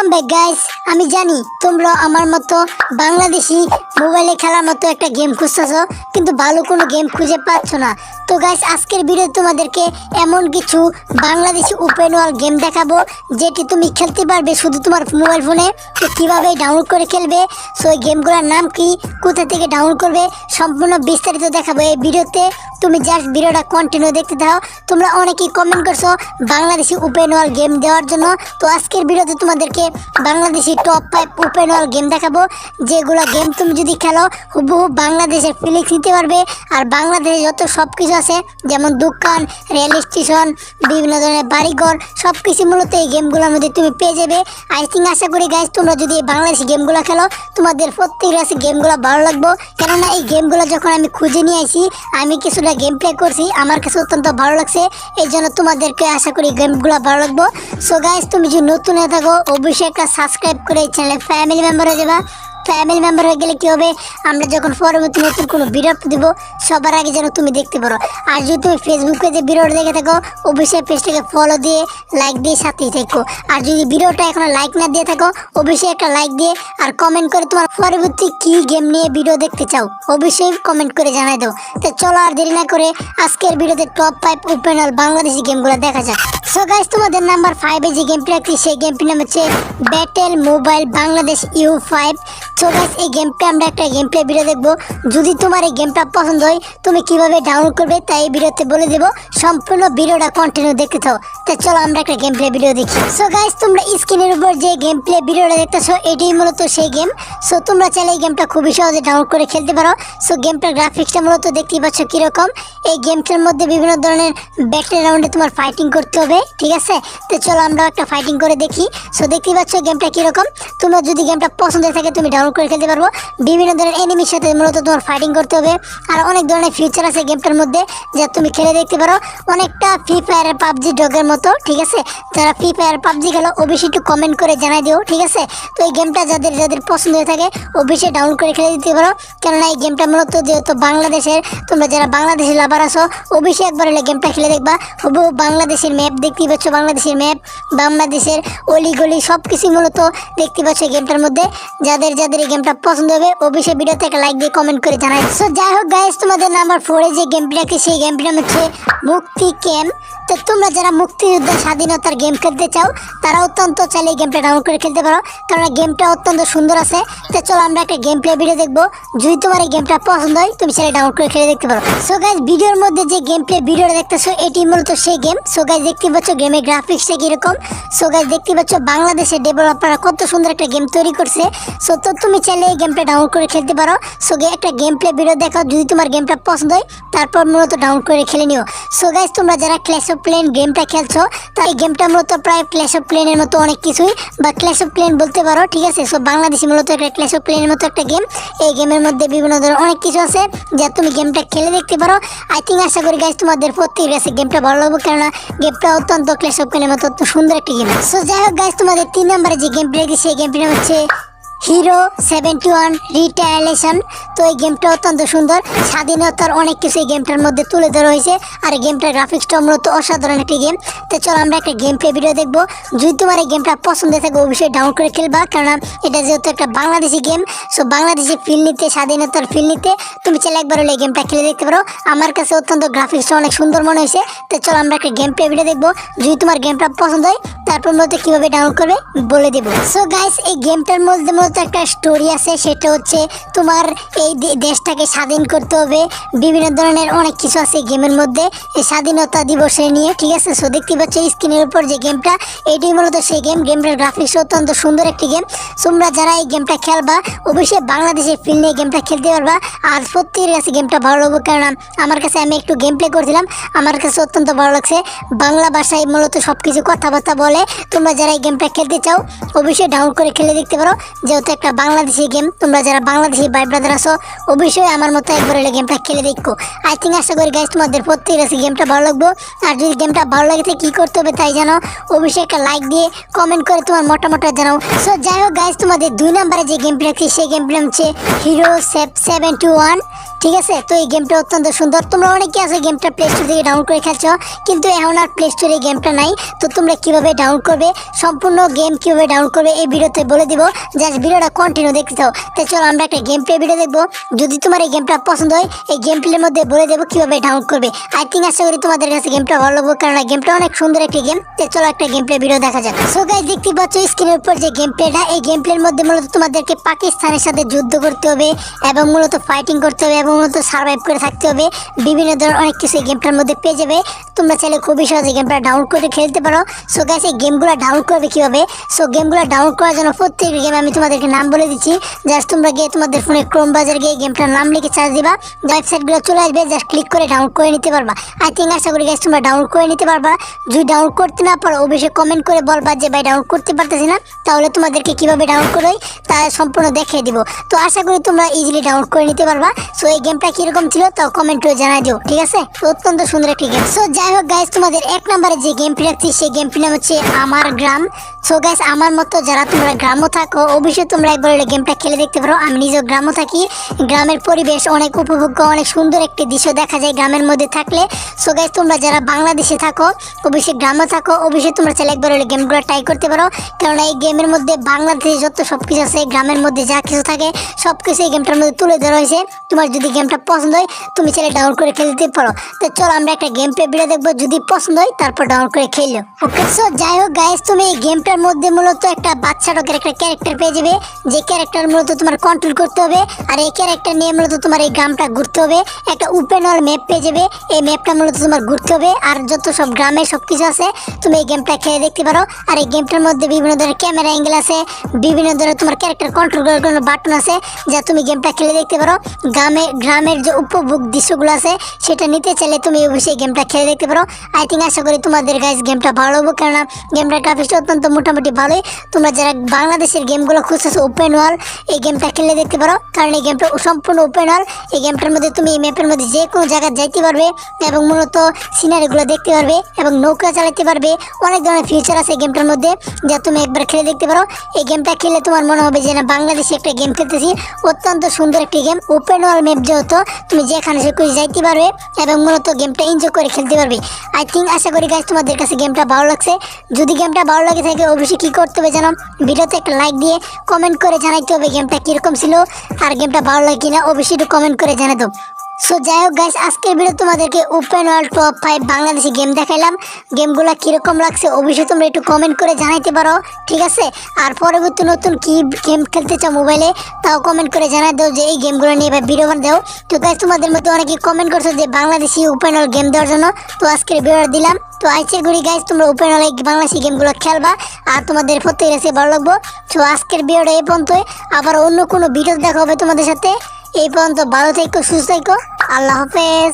Welcome back guys আমি জানি তোমরা আমার মতো বাংলাদেশি মোবাইলে খেলার মতো একটা গেম খুঁজতেছো, কিন্তু ভালো কোনো গেম খুঁজে পাচ্ছ না। তো গাইস আজকের ভিডিও তোমাদেরকে এমন কিছু বাংলাদেশি ওপেন ওয়াল গেম দেখাবো, যেটি তুমি খেলতে পারবে শুধু তোমার মোবাইল ফোনে তো কীভাবে ডাউনলোড করে খেলবে সো এই গেমগুলোর নাম কি, কোথা থেকে ডাউনলোড করবে, সম্পূর্ণ বিস্তারিত দেখাবো এই ভিডিওতে তুমি জাস্ট ভিডিওটা কন্টিনিউ দেখতে দাও তোমরা অনেকেই কমেন্ট করছ বাংলাদেশি ওপেন ওয়াল গেম দেওয়ার জন্য। তো আজকের ভিডিওতে তোমাদেরকে Bangladeshi top five open world game দেখাবো। যেগুলো গেম তুমি যদি খেলো, হুবহু বাংলাদেশের ফিলিংস নিতে পারবে। আর বাংলাদেশে যত সব কিছু আছে, যেমন দোকান রেল স্টেশন বিভিন্ন ধরনের বাড়িঘর সব কিছু মূলত এই গেমগুলোর মধ্যে তুমি পেয়ে যাবে। আই থিঙ্ক আশা করি গাইজ তোমরা যদি এই বাংলাদেশি গেমগুলো খেলো, তোমাদের প্রত্যেকের কাছে গেমগুলো ভালো লাগবো। কেননা এই গেমগুলো যখন আমি খুঁজে নিয়ে আসি, আমি কিছুটা গেম প্লে করছি, আমার কাছে অত্যন্ত ভালো লাগছে। এই জন্য তোমাদেরকে আশা করি গেমগুলো ভালো লাগবো। সো গাইজ তুমি যদি নতুন হয়ে থাকো অবশ্যই একটা সাবস্ক্রাইব করে চ্যানেলে ফ্যামিলি মেম্বার যাবা। ফ্যামিলি মেম্বার হয়ে গেলে কি হবে? আমরা যখন পরবর্তী নতুন কোনো ভিডিও দিব, সবার আগে যেন তুমি দেখতে পারো। আর যদি তুমি ফেসবুক পেজে ভিডিওটা দেখে থাকো, অবশ্যই পেজটাকে ফলো দিয়ে লাইক দিয়ে সাথেই থেকো। আর যদি ভিডিওটা এখনও লাইক না দিয়ে থাকো, অবশ্যই একটা লাইক দিয়ে আর কমেন্ট করে তোমার পরবর্তী কি গেম নিয়ে ভিডিও দেখতে চাও, অবশ্যই কমেন্ট করে জানাই দাও। তো চলো আর দেরি না করে আজকের ভিডিওতে top five open world Bangladeshi গেমগুলো দেখা যাক। সো গাইস তোমাদের নাম্বার ফাইভে যে গেমটি রাখছি সেই গেমটির নাম হচ্ছে battle mobile Bangladesh U five so এই গেমটা আমরা একটা গেম প্লে ভিডিও দেখব। যদি তোমার এই গেমটা পছন্দ হয়, তুমি কীভাবে ডাউনলোড করবে তাই এই ভিডিওতে বলে দেবো। সম্পূর্ণ ভিডিওটা কন্টিনিউ দেখতে থাও। তো চলো আমরা একটা গেম প্লে ভিডিও দেখি। সো গাইস তোমরা স্ক্রিনের উপর যে গেম প্লে ভিডিওটা দেখতেছো, এটাই মূলত সেই গেম সো তোমরা চাইলে এই গেমটা খুবই সহজে ডাউনলোড করে খেলতে পারো। সো গেমটার গ্রাফিক্সটা মূলত দেখতেই পাচ্ছ কীরকম। এই গেমটার মধ্যে বিভিন্ন ধরনের ব্যাটেল রাউন্ডে তোমার ফাইটিং করতে হবে, ঠিক আছে? তো চলো আমরা একটা ফাইটিং করে দেখি। সো দেখতেই পাচ্ছ গেমটা কীরকম। তোমরা যদি গেমটা পছন্দ থাকে, তুমি ডাউনলোড করে খেলতে পারব। বিভিন্ন ধরনের এনিমির সাথে মূলত তোমার ফাইটিং করতে হবে। আর অনেক ধরনের ফিউচার আছে গেমটার মধ্যে যা তুমি খেলে দেখতে পারো। অনেকটা ফ্রি ফায়ার পাবজি ডগের মতো, ঠিক আছে? যারা ফ্রি ফায়ার পাবজি খেলো, অবশ্যই একটু কমেন্ট করে জানাই দিও, ঠিক আছে? তো এই গেমটা যাদের যাদের পছন্দ হয়ে থাকে, অবশ্যই ডাউনলোড করে খেলে দিতে পারো। কেননা এই গেমটা মূলত যেহেতু বাংলাদেশের, তোমরা যারা বাংলাদেশের লাভার আছো, অবশ্যই একবার হলে গেমটা খেলে দেখবা। হবু বাংলাদেশের ম্যাপ দেখতেই পাচ্ছ, বাংলাদেশের ম্যাপ বাংলাদেশের অলিগলি সব কিছু মূলত দেখতে পাচ্ছ গেমটার মধ্যে। যাদের যাদের এই গেমটা পছন্দ হবে, অবশ্যই ভিডিওতে একটা লাইক দিয়ে কমেন্ট করে জানাই। সো যাই হোক গাইস তোমাদের নাম্বার ফোরে যে গেমটি রাখি সেই গেমটির নাম হচ্ছে মুক্তি ক্যাম্প তো তোমরা যারা মুক্তিযুদ্ধের স্বাধীনতার গেম খেলতে চাও তারা অত্যন্ত চাইলে এই গেমটা ডাউনলোড করে খেলতে পারো। কারণ গেমটা অত্যন্ত সুন্দর আছে। তো চলো আমরা একটা গেম প্লে ভিডিও দেখব। যদি তোমার এই গেমটা পছন্দ হয়, তুমি সেটা ডাউনলোড করে খেলে দেখতে পারো। সো গাইজ ভিডিওর মধ্যে যে গেম প্লে ভিডিওটা দেখতেছো, এটি মূলত সেই গেম সো গাইজ দেখতে পাচ্ছ গেমের গ্রাফিক্সটা কীরকম। সো গাইজ দেখতে পাচ্ছ বাংলাদেশের ডেভেলপাররা কত সুন্দর একটা গেম তৈরি করছে। সো তো তুমি চাইলে এই গেমটা ডাউনলোড করে খেলতে পারো। সো একটা গেম প্লে ভিডিও দেখাও। যদি তোমার গেমটা পছন্দ হয়, তারপর মূলত ডাউনলোড করে খেলে নিও। সো গাইজ তোমরা যারা ক্ল্যাশ অফ প্লেন গেমটা খেলছো, তা এই গেমটা মূলত প্রায় ক্ল্যাশ অফ প্লেনের মতো অনেক কিছুই, বা ক্ল্যাশ অফ প্লেন বলতে পারো, ঠিক আছে? সো বাংলাদেশি মূলত একটা ক্ল্যাশ অফ প্লেনের মতো একটা গেম এই গেমের মধ্যে বিভিন্ন ধরনের অনেক কিছু আছে, যা তুমি গেমটা খেলে দেখতে পারো। আই থিঙ্ক আশা করি গাইজ তোমাদের প্রত্যেকের কাছে গেমটা ভালো লাগবে, কেননা গেমটা অত্যন্ত ক্ল্যাশ অফ প্লেনের মতো সুন্দর একটা গেম সো যাই হোক গাইজ তোমাদের তিন নম্বরে যে গেমটি রেখেছি সেই গেমটির নাম হচ্ছে হিরো সেভেন্টি ওয়ান রিটাইলেশন তো এই গেমটা অত্যন্ত সুন্দর। স্বাধীনতার অনেক কিছু এই গেমটার মধ্যে তুলে ধরা হয়েছে। আর গেমটার গ্রাফিক্সটা মূলত অসাধারণ একটি গেম তো চলো আমরা একটা গেম প্লে ভিডিও দেখব। যদি তোমার এই গেমটা পছন্দ থাকে, অবশ্যই ডাউনলোড করে খেলবা। কারণ এটা যেহেতু একটা Bangladeshi game so Bangladeshi feel নিতে, স্বাধীনতার ফিল নিতে তুমি চাইলে একবার হলে এই গেমটা খেলে দেখতে পারো। আমার কাছে অত্যন্ত গ্রাফিক্সটা অনেক সুন্দর মনে হয়েছে। তো চলো আমরা একটা গেম প্লে ভিডিও দেখব। যদি তোমার গেমটা পছন্দ হয় তারপর মধ্যে কীভাবে ডাউনলোড করবে বলে দেবো। সো গাইস এই গেমটার মধ্যে মূলত একটা স্টোরি আছে, সেটা হচ্ছে তোমার এই দেশটাকে স্বাধীন করতে হবে। বিভিন্ন ধরনের অনেক কিছু আছে গেমের মধ্যে, এই স্বাধীনতা দিবসে নিয়ে, ঠিক আছে? সো দেখতে পাচ্ছ স্ক্রিনের উপর যে গেমটা এটাই মূলত সেই গেম গেমটার গ্রাফিক্স অত্যন্ত সুন্দর একটি গেম তোমরা যারা এই গেমটা খেলবা, অবশ্যই বাংলাদেশের ফিল নিয়ে গেমটা খেলতে পারবা। আর প্রত্যেকের কাছে গেমটা ভালো লাগবে, কারণ আমার কাছে আমি একটু গেম প্লে করছিলাম। আমার কাছে অত্যন্ত ভালো লাগছে। বাংলা ভাষায় মূলত সব কিছু কথাবার্তা বলে তোমরা যারা এই গেমটা খেলতে চাও, অবশ্যই ডাউনলোড করে খেলে দেখতে পারো। যেহেতু একটা বাংলাদেশি গেম তোমরা যারা বাংলাদেশি ভাই ব্রাদার আছো, অবশ্যই আমার মতো একবার হলে গেমটা খেলে দেখো। আই থিঙ্ক আশা করি গাইজ তোমাদের প্রত্যেকের কাছে গেমটা ভালো লাগবে। আর যদি গেমটা ভালো লাগে কী করতে হবে তাই জানো? অবশ্যই একটা লাইক দিয়ে কমেন্ট করে তোমার মোটামোটা জানাও। সো যাই হোক গাইজ তোমাদের দুই নম্বরে যে গেমটি রাখছি সেই গেম গেমটি হচ্ছে hero save seven two one ঠিক আছে, তো এই গেমটা অত্যন্ত সুন্দর। তোমরা অনেকে আছে গেমটা প্লে স্টোর থেকে ডাউনলোড করে খেলছো, কিন্তু এখন আর প্লে স্টোরে গেমটা নাই। তো তোমরা কীভাবে ডাউনলোড করবে, সম্পূর্ণ গেম কীভাবে ডাউনলোড করবে, এই ভিডিওতে বলে দিব। জাস্ট ভিডিওটা কন্টিনিউ দেখতে চাও। তো চলো আমরা একটা গেম প্লে ভিডিও দেখব। যদি তোমার এই গেমটা পছন্দ হয়, এই গেম প্লের মধ্যে বলে দেবো কীভাবে ডাউনলোড করবে। আই থিঙ্ক আশা করি তোমাদের কাছে গেমটা ভালো লাগবে কারণ গেমটা অনেক সুন্দর একটি গেম তো চলো একটা গেম প্লে ভিডিও দেখা যাক। সো গাইস দেখতে পাচ্ছ স্ক্রিনের উপর যে গেম প্লেটা এই গেম প্লের মধ্যে মূলত তোমাদেরকে পাকিস্তানের সাথে যুদ্ধ করতে হবে এবং মূলত ফাইটিং করতে হবে এবং মূলত সার্ভাইভ করে থাকতে হবে। বিভিন্ন ধরনের অনেক কিছু এই গেমটার মধ্যে পেয়ে যাবে। তোমরা চাইলে খুবই সহজে গেমটা ডাউনলোড করে খেলতে পারো। সো গাইস এই গেমগুলো ডাউনলোড করবে কীভাবে? সো গেমগুলো ডাউনলোড করার জন্য প্রত্যেক গেম আমি তোমাদেরকে নাম বলে দিচ্ছি। জাস্ট তোমরা গিয়ে তোমাদের ফোনে ক্রোম বাজার গিয়ে গেমটার নাম লিখে চার্জ দিবা। ওয়েবসাইটগুলো চলে আসবে জাস্ট ক্লিক করে ডাউনলোড করে নিতে পারবা। আই থিঙ্ক আশা করি গাইস তোমরা ডাউনলোড করে নিতে পারবা। যদি ডাউনলোড করতে না পারো, অবশ্যই কমেন্ট করে বলবা যে, ভাই ডাউনলোড করতে পারতেছি না। তাহলে তোমাদেরকে কীভাবে ডাউনলোড করোই তা সম্পূর্ণ দেখিয়ে দিব। তো আশা করি তোমরা ইজিলি ডাউনলোড করে নিতে পারবা। সো এই গেমটা কীরকম ছিল কমেন্ট করে জানাই দিও, ঠিক আছে? অত্যন্ত সুন্দর একটি গেম সো যাই হোক গাইস তোমাদের এক নম্বরে যে গেমটি রাখছি, সেই গেমটি নাম হচ্ছে আমার গ্রাম। সো গাইস আমার মতো যারা তোমরা গ্রামও থাকো, অবশ্যই তোমরা একবার হলে গেমটা খেলে দেখতে পারো। আমি নিজেও গ্রামও থাকি। গ্রামের পরিবেশ অনেক উপভোগ্য, অনেক সুন্দর একটি দৃশ্য দেখা যায় গ্রামের মধ্যে থাকলে। সো গাইস তোমরা যারা বাংলাদেশে থাকো, অবশ্যই গ্রামে থাকো। অবশ্যই তোমরা চাইলে একবার হলে গেমগুলো ট্রাই করতে পারো। কারণ এই গেমের মধ্যে বাংলাদেশে যত সব কিছু আছে, গ্রামের মধ্যে যা কিছু থাকে সব কিছু এই গেমটার মধ্যে তুলে ধরা হয়েছে। তোমার যদি গেমটা পছন্দ হয়, তুমি চাইলে ডাউনলোড করে খেলতে পারো। তো চলো আমরা একটা গেম প্লে ভিডিও দেখব, যদি পছন্দ হয়, তারপর ডাউনলোড করে খেললো ওকে সো যাই হোক গাইস তুমি এই গেমটার মধ্যে মূলত একটা বাচ্চা ডকের একটা ক্যারেক্টার পেয়ে যাবে। যে ক্যারেক্টার মূলত তোমার কন্ট্রোল করতে হবে, আর এই ক্যারেক্টার নিয়ে মূলত তোমার এই গ্রামটা ঘুরতে হবে। একটা ওপেন অল ম্যাপ পেয়ে যাবে, এই ম্যাপটা মূলত তোমার ঘুরতে হবে, আর যত সব গ্রামে সব কিছু আছে, তুমি এই গেমটা খেলে দেখতে পারো। আর এই গেমটার মধ্যে বিভিন্ন ধরনের ক্যামেরা অ্যাঙ্গেল আছে, বিভিন্ন ধরনের তোমার ক্যারেক্টার কন্ট্রোল করার কোনো বাটন আছে, যা তুমি গেমটা খেলে দেখতে পারো। গ্রামে গ্রামের যে উপভোগ দৃশ্যগুলো আছে, সেটা নিতে চাইলে তুমি অবশ্যই গেমটা খেলে দেখতে পারো। আই থিঙ্ক আশা করি তোমাদের গাইজ গেমটা ভালো হবে কেননা গেমটা গ্রাফিক্সটা অত্যন্ত মোটামুটি ভালোই। তোমরা যারা বাংলাদেশের গেমগুলো খুঁজতেছো ওপেন ওয়াল এই গেমটা খেলে দেখতে পারো। কারণ এই গেমটা সম্পূর্ণ ওপেন ওয়াল এই গেমটার মধ্যে তুমি এই ম্যাপের মধ্যে যে কোনো জায়গায় যাইতে পারবে এবং মূলত সিনারিগুলো দেখতে পারবে এবং নৌকা চালাতে পারবে। অনেক ধরনের ফিউচার আছে এই গেমটার মধ্যে যা তুমি একবার খেলে দেখতে পারো। এই গেমটা খেলে তোমার মনে হবে যে না, বাংলাদেশে একটা গেম খেলতেছি। অত্যন্ত সুন্দর একটি গেম ওপেন ওয়াল ম্যাপ যেহেতু তুমি যেখানে কুইজ যাইতে পারবে এবং মূলত গেমটা এনজয় করে খেলতে পারবে। আই থিঙ্ক আশা করি গাছ তোমাদের কাছে গেমটা ভালো লাগছে। যদি গেমটা ভালো লাগে থাকে অবশ্যই কী করতে হবে জানো? ভিডিওতে একটা লাইক দিয়ে কমেন্ট করে জানাইতে হবে গেমটা কীরকম ছিল, আর গেমটা ভালো লাগে কিনা অবশ্যই একটু কমেন্ট করে জানাতো সো যাই হোক গাইস আজকের ভিডিও তোমাদেরকে open world top five Bangladeshi game দেখাইলাম। গেমগুলো কীরকম লাগছে অবশ্যই তোমরা একটু কমেন্ট করে জানাইতে পারো, ঠিক আছে? আর পরবর্তী নতুন কি গেম খেলতে চাও মোবাইলে তাও কমেন্ট করে জানাই দাও যে এই গেমগুলো নিয়ে এবার ভিডিও বানাও তো গাইস তোমাদের মধ্যে অনেকে কমেন্ট করছ যে বাংলাদেশি ওপেন ওয়ার্ল্ড গেম দেওয়ার জন্য, তো আজকের ভিডিও দিলাম। তো আইসে ঘুরি গাইস তোমরা ওপেন ওয়ার্ল্ড বাংলাদেশি গেমগুলো খেলবা, আর তোমাদের প্রত্যেক কাছে ভালো লাগবো। তো আজকের ভিডিওটা এই পর্যন্তই। আবার অন্য কোনো ভিডিও দেখা হবে তোমাদের সাথে। এই পর্যন্ত ভালো থেকো সুস্থ থেকো। আল্লাহ হাফেজ।